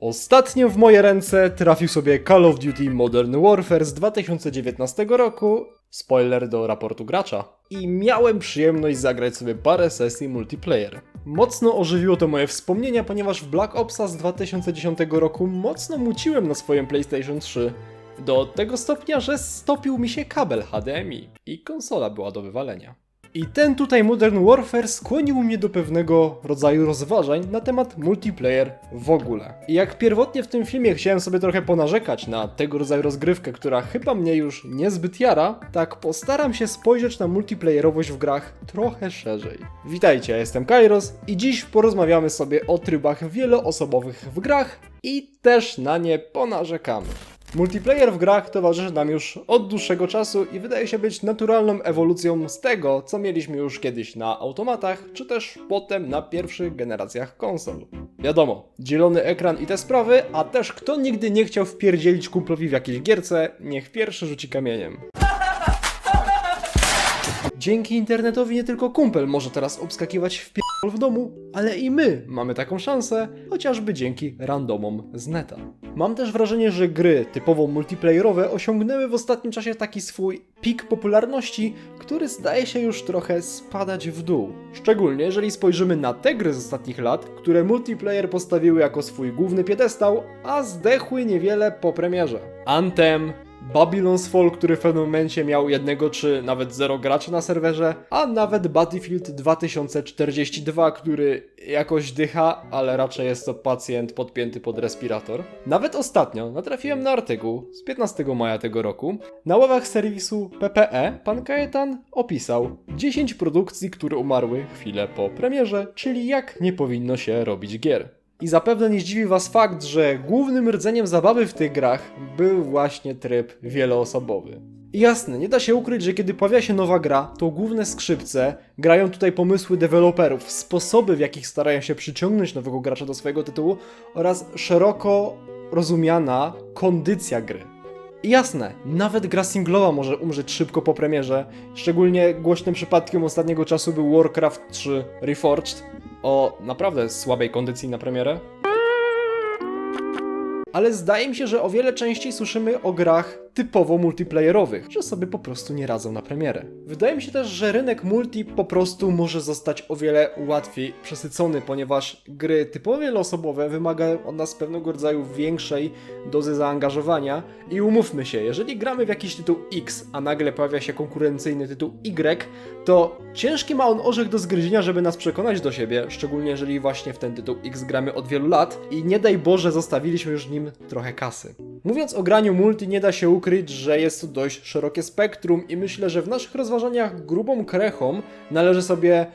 Ostatnio w moje ręce trafił sobie Call of Duty Modern Warfare z 2019 roku. Spoiler do raportu gracza. I miałem przyjemność zagrać sobie parę sesji multiplayer. Mocno ożywiło to moje wspomnienia, ponieważ w Black Opsa z 2010 roku mocno muciłem na swoim PlayStation 3. Do tego stopnia, że stopił mi się kabel HDMI i konsola była do wywalenia. I ten tutaj Modern Warfare skłonił mnie do pewnego rodzaju rozważań na temat multiplayer w ogóle. I jak pierwotnie w tym filmie chciałem sobie trochę ponarzekać na tego rodzaju rozgrywkę, która chyba mnie już niezbyt jara, tak postaram się spojrzeć na multiplayerowość w grach trochę szerzej. Witajcie, ja jestem Kairos i dziś porozmawiamy sobie o trybach wieloosobowych w grach i też na nie ponarzekamy. Multiplayer w grach towarzyszy nam już od dłuższego czasu i wydaje się być naturalną ewolucją z tego, co mieliśmy już kiedyś na automatach, czy też potem na pierwszych generacjach konsol. Wiadomo, dzielony ekran i te sprawy, a też kto nigdy nie chciał wpierdzielić kumplowi w jakiejś gierce, niech pierwszy rzuci kamieniem. Dzięki internetowi nie tylko kumpel może teraz obskakiwać w pierdol w domu, ale i my mamy taką szansę, chociażby dzięki randomom z neta. Mam też wrażenie, że gry typowo multiplayerowe osiągnęły w ostatnim czasie taki swój pik popularności, który zdaje się już trochę spadać w dół. Szczególnie jeżeli spojrzymy na te gry z ostatnich lat, które multiplayer postawiły jako swój główny piedestał, a zdechły niewiele po premierze. Anthem, Babylon's Fall, który w pewnym momencie miał jednego czy nawet zero graczy na serwerze, a nawet Battlefield 2042, który jakoś dycha, ale raczej jest to pacjent podpięty pod respirator. Nawet ostatnio natrafiłem na artykuł z 15 maja tego roku. Na ławach serwisu PPE pan Kajetan opisał 10 produkcji, które umarły chwilę po premierze, czyli jak nie powinno się robić gier. I zapewne nie zdziwi Was fakt, że głównym rdzeniem zabawy w tych grach był właśnie tryb wieloosobowy. I jasne, nie da się ukryć, że kiedy pojawia się nowa gra, to główne skrzypce grają tutaj pomysły deweloperów, sposoby w jakich starają się przyciągnąć nowego gracza do swojego tytułu oraz szeroko rozumiana kondycja gry. I jasne, nawet gra singlowa może umrzeć szybko po premierze. Szczególnie głośnym przypadkiem ostatniego czasu był Warcraft 3 Reforged o naprawdę słabej kondycji na premierę. Ale zdaje mi się, że o wiele częściej słyszymy o grach typowo multiplayerowych, że sobie po prostu nie radzą na premierę. Wydaje mi się też, że rynek multi po prostu może zostać o wiele łatwiej przesycony, ponieważ gry typowo wieloosobowe wymagają od nas pewnego rodzaju większej dozy zaangażowania i umówmy się, jeżeli gramy w jakiś tytuł X, a nagle pojawia się konkurencyjny tytuł Y, to ciężki ma on orzech do zgryzienia, żeby nas przekonać do siebie, szczególnie jeżeli właśnie w ten tytuł X gramy od wielu lat i nie daj Boże zostawiliśmy już nim trochę kasy. Mówiąc o graniu multi nie da się ukryć, że jest to dość szerokie spektrum i myślę, że w naszych rozważaniach grubą krechą należy sobie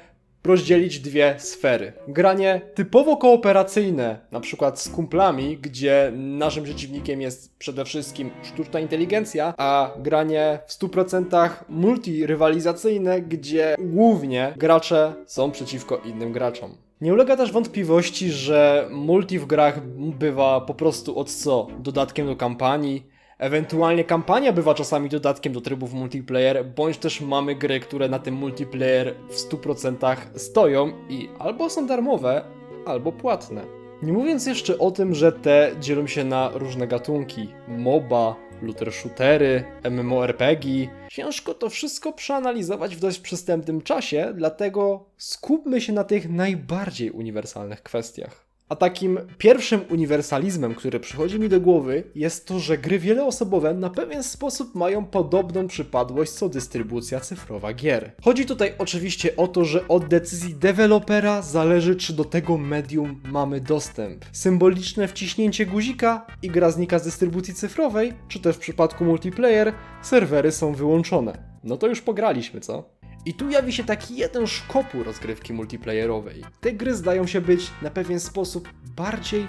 rozdzielić dwie sfery. Granie typowo kooperacyjne, na przykład z kumplami, gdzie naszym przeciwnikiem jest przede wszystkim sztuczna inteligencja, a granie w 100% multirywalizacyjne, gdzie głównie gracze są przeciwko innym graczom. Nie ulega też wątpliwości, że multi w grach bywa po prostu od co? Dodatkiem do kampanii, Ewentualnie kampania bywa czasami dodatkiem do trybów multiplayer, bądź też mamy gry, które na tym multiplayer w 100% stoją i albo są darmowe, albo płatne. Nie mówiąc jeszcze o tym, że te dzielą się na różne gatunki: MOBA, looter shootery, MMORPG. Ciężko to wszystko przeanalizować w dość przystępnym czasie, dlatego skupmy się na tych najbardziej uniwersalnych kwestiach. A takim pierwszym uniwersalizmem, który przychodzi mi do głowy, jest to, że gry wieloosobowe na pewien sposób mają podobną przypadłość co dystrybucja cyfrowa gier. Chodzi tutaj oczywiście o to, że od decyzji dewelopera zależy, czy do tego medium mamy dostęp. Symboliczne wciśnięcie guzika i gra znika z dystrybucji cyfrowej, czy też w przypadku multiplayer, serwery są wyłączone. No to już pograliśmy, co? I tu jawi się taki jeden szkopu rozgrywki multiplayerowej. Te gry zdają się być na pewien sposób bardziej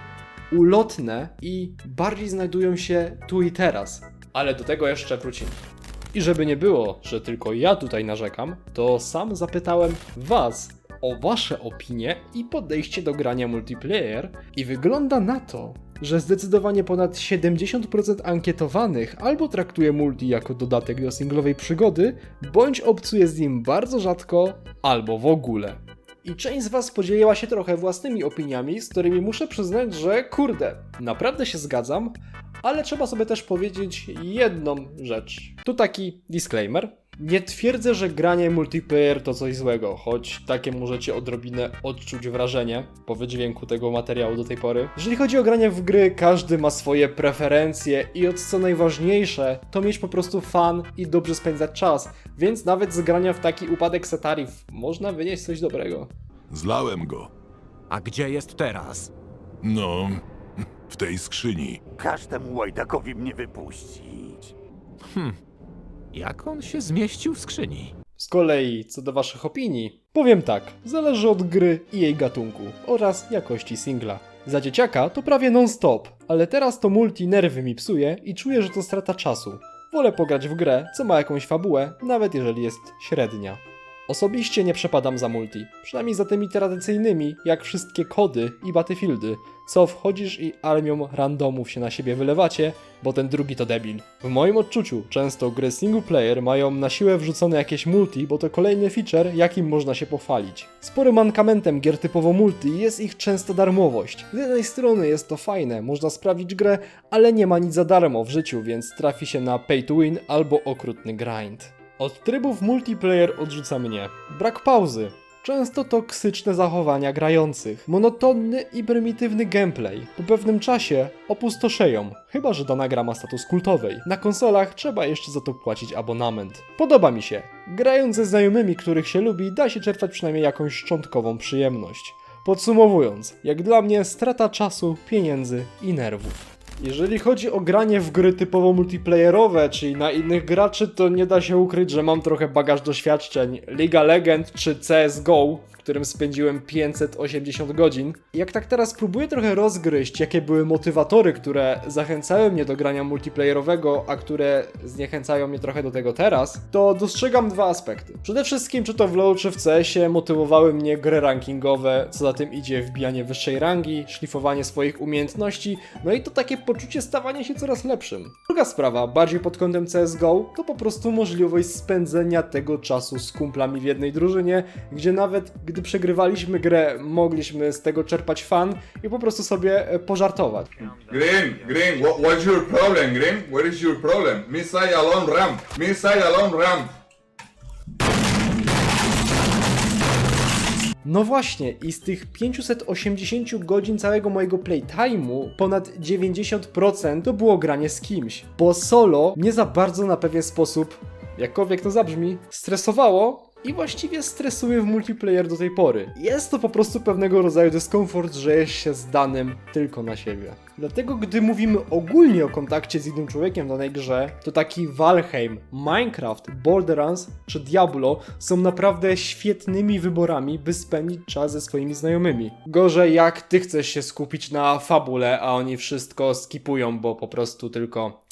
ulotne i bardziej znajdują się tu i teraz. Ale do tego jeszcze wrócimy. I żeby nie było, że tylko ja tutaj narzekam, to sam zapytałem Was o Wasze opinie i podejście do grania multiplayer i wygląda na to, że zdecydowanie ponad 70% ankietowanych albo traktuje multi jako dodatek do singlowej przygody, bądź obcuje z nim bardzo rzadko, albo w ogóle. I część z Was podzieliła się trochę własnymi opiniami, z którymi muszę przyznać, że kurde, naprawdę się zgadzam, ale trzeba sobie też powiedzieć jedną rzecz. Tu taki disclaimer. Nie twierdzę, że granie multiplayer to coś złego, choć takie możecie odrobinę odczuć wrażenie po wydźwięku tego materiału do tej pory. Jeżeli chodzi o granie w gry, każdy ma swoje preferencje i od co najważniejsze, to mieć po prostu fan i dobrze spędzać czas, więc nawet z grania w taki upadek setarif można wynieść coś dobrego. Zlałem go. A gdzie jest teraz? No, w tej skrzyni. Każ temu łajdakowi mnie wypuścić. Jak on się zmieścił w skrzyni? Z kolei, co do waszych opinii, powiem tak, zależy od gry i jej gatunku oraz jakości singla. Za dzieciaka to prawie non-stop, ale teraz to multi nerwy mi psuje i czuję, że to strata czasu. Wolę pograć w grę, co ma jakąś fabułę, nawet jeżeli jest średnia. Osobiście nie przepadam za multi, przynajmniej za tymi tradycyjnymi, jak wszystkie kody i battlefieldy, co wchodzisz i armią randomów się na siebie wylewacie, bo ten drugi to debil. W moim odczuciu często gry single player mają na siłę wrzucone jakieś multi, bo to kolejny feature, jakim można się pochwalić. Sporym mankamentem gier typowo multi jest ich częsta darmowość. Z jednej strony jest to fajne, można sprawić grę, ale nie ma nic za darmo w życiu, więc trafi się na pay to win albo okrutny grind. Od trybów multiplayer odrzuca mnie. Brak pauzy. Często toksyczne zachowania grających, monotonny i prymitywny gameplay. Po pewnym czasie opustoszeją, chyba że dana gra ma status kultowej. Na konsolach trzeba jeszcze za to płacić abonament. Podoba mi się. Grając ze znajomymi, których się lubi, da się czerpać przynajmniej jakąś szczątkową przyjemność. Podsumowując, jak dla mnie strata czasu, pieniędzy i nerwów. Jeżeli chodzi o granie w gry typowo multiplayerowe, czyli na innych graczy, to nie da się ukryć, że mam trochę bagaż doświadczeń. Liga Legend czy CSGO, którym spędziłem 580 godzin. Jak tak teraz próbuję trochę rozgryźć, jakie były motywatory, które zachęcały mnie do grania multiplayerowego, a które zniechęcają mnie trochę do tego teraz, to dostrzegam dwa aspekty. Przede wszystkim, czy to w LoL czy w CS-ie motywowały mnie gry rankingowe, co za tym idzie wbijanie wyższej rangi, szlifowanie swoich umiejętności, no i to takie poczucie stawania się coraz lepszym. Druga sprawa, bardziej pod kątem CSGO, to po prostu możliwość spędzenia tego czasu z kumplami w jednej drużynie, gdzie nawet gdy przegrywaliśmy grę, mogliśmy z tego czerpać fan i po prostu sobie e, pożartować. Green, Green, what, what's your problem, Green? What is your problem? Missile alone ramp. Missile alone ramp. No właśnie, i z tych 580 godzin całego mojego playtime'u, ponad 90% to było granie z kimś. Bo solo mnie za bardzo na pewien sposób, jakkolwiek to zabrzmi, stresowało i właściwie stresuje w multiplayer do tej pory. Jest to po prostu pewnego rodzaju dyskomfort, że jest się zdanym tylko na siebie. Dlatego gdy mówimy ogólnie o kontakcie z innym człowiekiem w danej grze, to taki Valheim, Minecraft, Borderlands czy Diablo są naprawdę świetnymi wyborami, by spędzić czas ze swoimi znajomymi. Gorzej jak ty chcesz się skupić na fabule, a oni wszystko skipują, bo po prostu tylko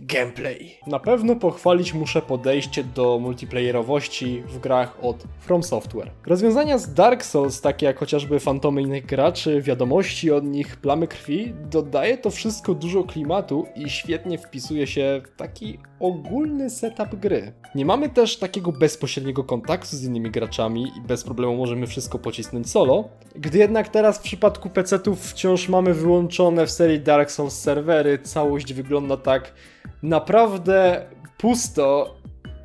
gameplay. Na pewno pochwalić muszę podejście do multiplayerowości w grach od From Software. Rozwiązania z Dark Souls, takie jak chociażby fantomy innych graczy, wiadomości od nich, plamy krwi, dodaje to wszystko dużo klimatu i świetnie wpisuje się w taki ogólny setup gry. Nie mamy też takiego bezpośredniego kontaktu z innymi graczami i bez problemu możemy wszystko pocisnąć solo, gdy jednak teraz w przypadku PC-ów wciąż mamy wyłączone w serii Dark Souls serwery, całość wygląda tak naprawdę pusto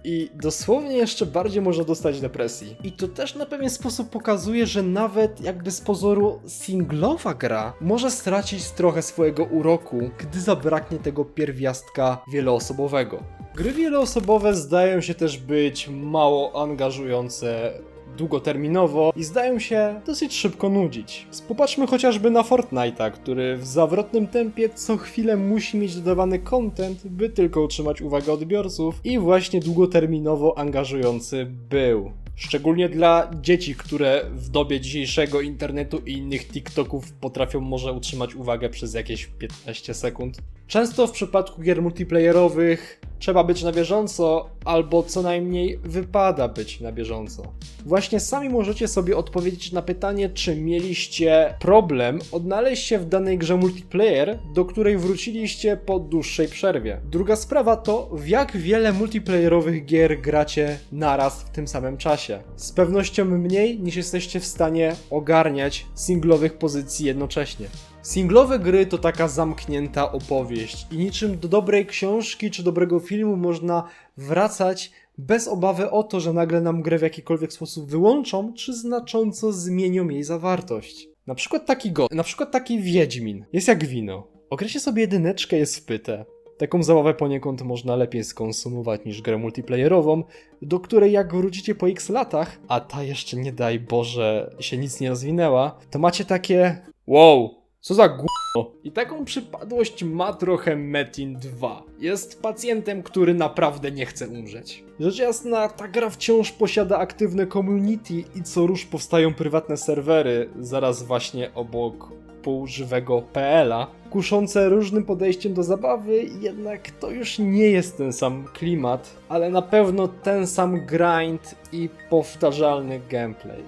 i dosłownie jeszcze bardziej można dostać depresji. I to też na pewien sposób pokazuje, że nawet jakby z pozoru singlowa gra może stracić trochę swojego uroku, gdy zabraknie tego pierwiastka wieloosobowego. Gry wieloosobowe zdają się też być mało angażujące długoterminowo i zdają się dosyć szybko nudzić. Popatrzmy chociażby na Fortnite'a, który w zawrotnym tempie co chwilę musi mieć dodawany content, by tylko utrzymać uwagę odbiorców i właśnie długoterminowo angażujący był. Szczególnie dla dzieci, które w dobie dzisiejszego internetu i innych TikToków potrafią może utrzymać uwagę przez jakieś 15 sekund. Często w przypadku gier multiplayerowych trzeba być na bieżąco, albo co najmniej wypada być na bieżąco. Właśnie sami możecie sobie odpowiedzieć na pytanie, czy mieliście problem odnaleźć się w danej grze multiplayer, do której wróciliście po dłuższej przerwie. Druga sprawa to, w jak wiele multiplayerowych gier gracie naraz w tym samym czasie. Z pewnością mniej niż jesteście w stanie ogarniać singlowych pozycji jednocześnie. Singlowe gry to taka zamknięta opowieść i niczym do dobrej książki czy dobrego filmu można wracać bez obawy o to, że nagle nam grę w jakikolwiek sposób wyłączą, czy znacząco zmienią jej zawartość. Na przykład taki go, na przykład taki Wiedźmin. Jest jak wino. Okresie sobie jedyneczkę jest wpyte. Taką zabawę poniekąd można lepiej skonsumować niż grę multiplayerową, do której jak wrócicie po x latach, a ta jeszcze nie daj Boże się nic nie rozwinęła, to macie takie wow, co za gówno. I taką przypadłość ma trochę Metin 2. Jest pacjentem, który naprawdę nie chce umrzeć. Rzecz jasna, ta gra wciąż posiada aktywne community i co rusz powstają prywatne serwery, zaraz właśnie obok półżywego PL-a, kuszące różnym podejściem do zabawy, jednak to już nie jest ten sam klimat, ale na pewno ten sam grind i powtarzalny gameplay.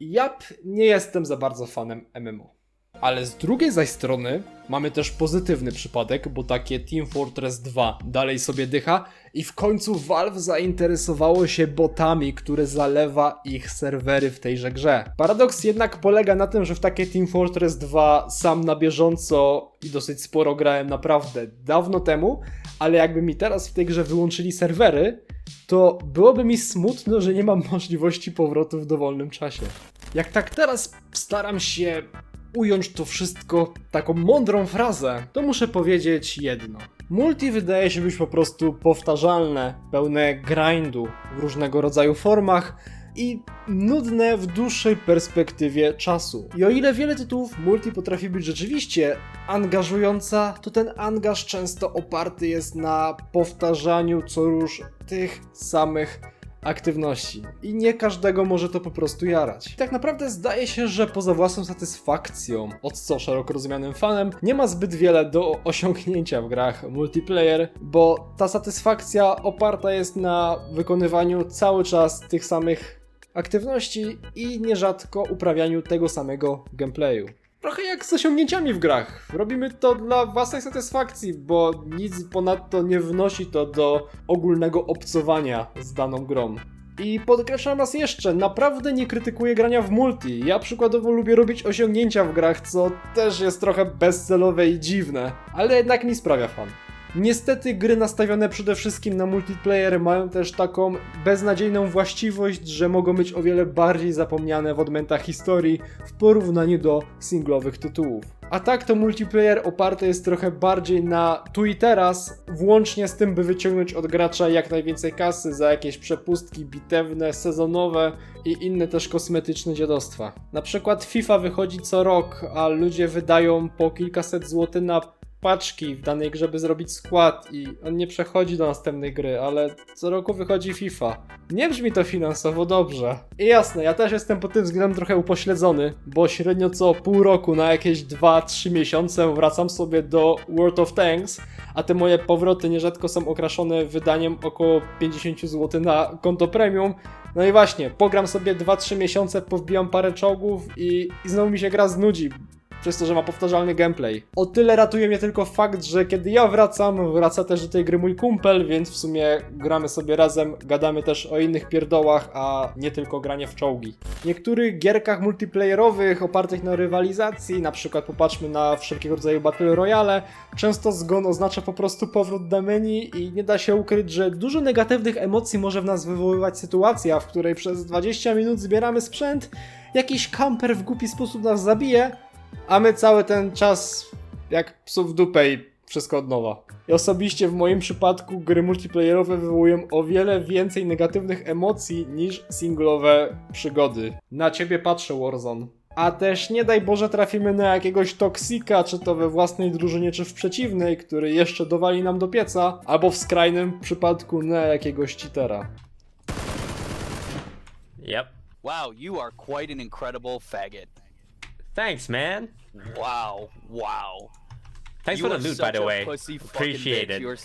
Jap, nie jestem za bardzo fanem MMO. Ale z drugiej zaś strony mamy też pozytywny przypadek, bo takie Team Fortress 2 dalej sobie dycha i w końcu Valve zainteresowało się botami, które zalewa ich serwery w tejże grze. Paradoks jednak polega na tym, że w takie Team Fortress 2 sam na bieżąco i dosyć sporo grałem naprawdę dawno temu, ale jakby mi teraz w tej grze wyłączyli serwery, to byłoby mi smutno, że nie mam możliwości powrotu w dowolnym czasie. Jak tak teraz staram się ująć to wszystko taką mądrą frazę, to muszę powiedzieć jedno. Multi wydaje się być po prostu powtarzalne, pełne grindu w różnego rodzaju formach i nudne w dłuższej perspektywie czasu. I o ile wiele tytułów multi potrafi być rzeczywiście angażująca, to ten angaż często oparty jest na powtarzaniu co róż tych samych aktywności. I nie każdego może to po prostu jarać. I tak naprawdę zdaje się, że poza własną satysfakcją, od co szeroko rozumianym fanem, nie ma zbyt wiele do osiągnięcia w grach multiplayer, bo ta satysfakcja oparta jest na wykonywaniu cały czas tych samych aktywności i nierzadko uprawianiu tego samego gameplayu. Trochę jak z osiągnięciami w grach. Robimy to dla własnej satysfakcji, bo nic ponadto nie wnosi to do ogólnego obcowania z daną grą. I podkreślam raz jeszcze, naprawdę nie krytykuję grania w multi. Ja przykładowo lubię robić osiągnięcia w grach, co też jest trochę bezcelowe i dziwne, ale jednak mi sprawia fan. Niestety gry nastawione przede wszystkim na multiplayer mają też taką beznadziejną właściwość, że mogą być o wiele bardziej zapomniane w odmętach historii w porównaniu do singlowych tytułów. A tak to multiplayer oparty jest trochę bardziej na tu i teraz, włącznie z tym, by wyciągnąć od gracza jak najwięcej kasy za jakieś przepustki bitewne, sezonowe i inne też kosmetyczne dziadostwa. Na przykład FIFA wychodzi co rok, a ludzie wydają po kilkaset złotych na paczki w danej grze, by zrobić skład i on nie przechodzi do następnej gry, ale co roku wychodzi FIFA. Nie brzmi to finansowo dobrze. I jasne, ja też jestem pod tym względem trochę upośledzony, bo średnio co pół roku na jakieś 2-3 miesiące wracam sobie do World of Tanks, a te moje powroty nierzadko są okraszone wydaniem około 50 zł na konto premium. No i właśnie, pogram sobie 2-3 miesiące, powbijam parę czołgów i, i znowu mi się gra znudzi, przez to, że ma powtarzalny gameplay. O tyle ratuje mnie tylko fakt, że kiedy ja wracam, wraca też do tej gry mój kumpel, więc w sumie gramy sobie razem, gadamy też o innych pierdołach, a nie tylko granie w czołgi. W niektórych gierkach multiplayerowych opartych na rywalizacji, na przykład popatrzmy na wszelkiego rodzaju Battle Royale, często zgon oznacza po prostu powrót do menu i nie da się ukryć, że dużo negatywnych emocji może w nas wywoływać sytuacja, w której przez 20 minut zbieramy sprzęt, jakiś kamper w głupi sposób nas zabije, a my cały ten czas jak psów w dupę i wszystko od nowa. I osobiście w moim przypadku gry multiplayerowe wywołują o wiele więcej negatywnych emocji niż singlowe przygody. Na ciebie patrzę, Warzone. A też nie daj Boże trafimy na jakiegoś toksika, czy to we własnej drużynie, czy w przeciwnej, który jeszcze dowali nam do pieca, albo w skrajnym przypadku na jakiegoś cheatera. Yep. Wow, you are quite an incredible faggot. Thanks, man. Wow, wow. Thanks You for the loot, by the way. Appreciate it. You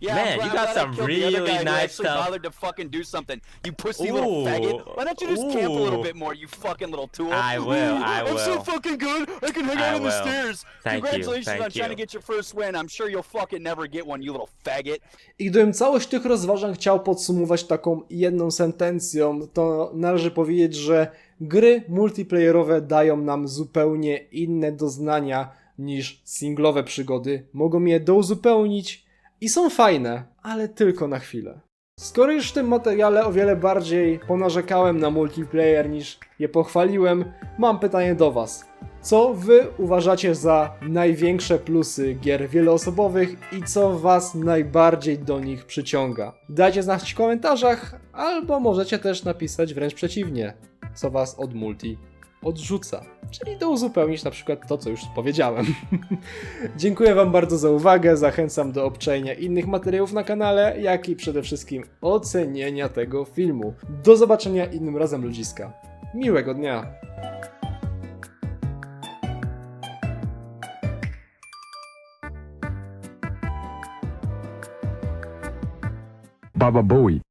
yeah, Man, you got some really nice stuff. bothered to fucking do something. You pussy little faggot. Ooh, Why don't you just camp a little ooh. bit more, you fucking little tool? I will, Ooh, I I'm so will. fucking good. I can hang I out on the will. stairs. Thank you, Congratulations thank on trying you. to get your first win. I'm sure you'll fucking never get one, you little faggot. I gdybym całość tych rozważań chciał podsumować taką jedną sentencją, to należy powiedzieć, że gry multiplayerowe dają nam zupełnie inne doznania niż singlowe przygody. Mogą je douzupełnić i są fajne, ale tylko na chwilę. Skoro już w tym materiale o wiele bardziej ponarzekałem na multiplayer niż je pochwaliłem, mam pytanie do Was. Co Wy uważacie za największe plusy gier wieloosobowych i co Was najbardziej do nich przyciąga? Dajcie znać w komentarzach, albo możecie też napisać wręcz przeciwnie, co Was od multi odrzuca. Czyli do uzupełnić na przykład to, co już powiedziałem. Dziękuję Wam bardzo za uwagę, zachęcam do obczajenia innych materiałów na kanale, jak i przede wszystkim ocenienia tego filmu. Do zobaczenia innym razem ludziska. Miłego dnia! Baba Bowie.